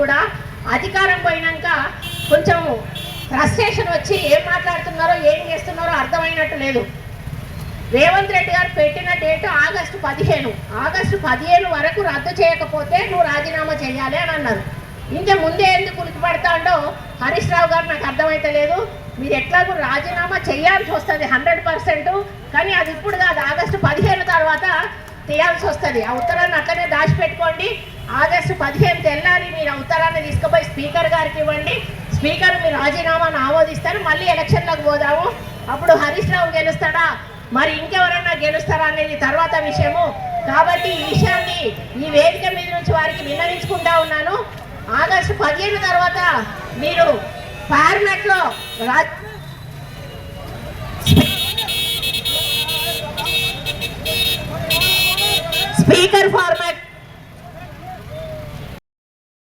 కూడా అధికారం పోయినాక కొంచెం ఫ్రస్ట్రేషన్ వచ్చి ఏం మాట్లాడుతున్నారో ఏం చేస్తున్నారో అర్థమైనట్టు లేదు. రేవంత్ రెడ్డి గారు పెట్టిన డేట్ ఆగస్టు పదిహేను. ఆగస్టు పదిహేను వరకు రద్దు చేయకపోతే నువ్వు రాజీనామా చేయాలి అని అన్నారు. ఇంకా ముందే ఎందుకు ఉలికిపడతాడో హరీష్ రావు గారు నాకు అర్థమైతలేదు. మీరు ఎట్లాగో రాజీనామా చేయాల్సి వస్తుంది హండ్రెడ్ పర్సెంట్ కానీ అది ఇప్పుడు కాదు ఆగస్టు పదిహేను తర్వాత తీయాల్సి వస్తుంది. ఆ ఉత్తరాన్ని అట్లనే దాచిపెట్టుకోండి. ఆగస్టు పదిహేను తెల్లారి మీరు ఆ ఉత్తరాన్ని తీసుకుపోయి స్పీకర్ గారికి ఇవ్వండి. స్పీకర్ మీరు రాజీనామాను ఆమోదిస్తారు. మళ్ళీ ఎలక్షన్లకు పోదాము. అప్పుడు హరీష్ రావు గెలుస్తాడా? మరి ఇంకెవరైనా గెలుస్తారా అనేది తర్వాత విషయము. కాబట్టి ఈ విషయాన్ని ఈ వేదిక మీద నుంచి వారికి విన్నవించుకుంటా ఉన్నాను. ఆగస్టు పదిహేను తర్వాత మీరు పార్లమెంట్లో రా- స్పీకర్ ఫార్మ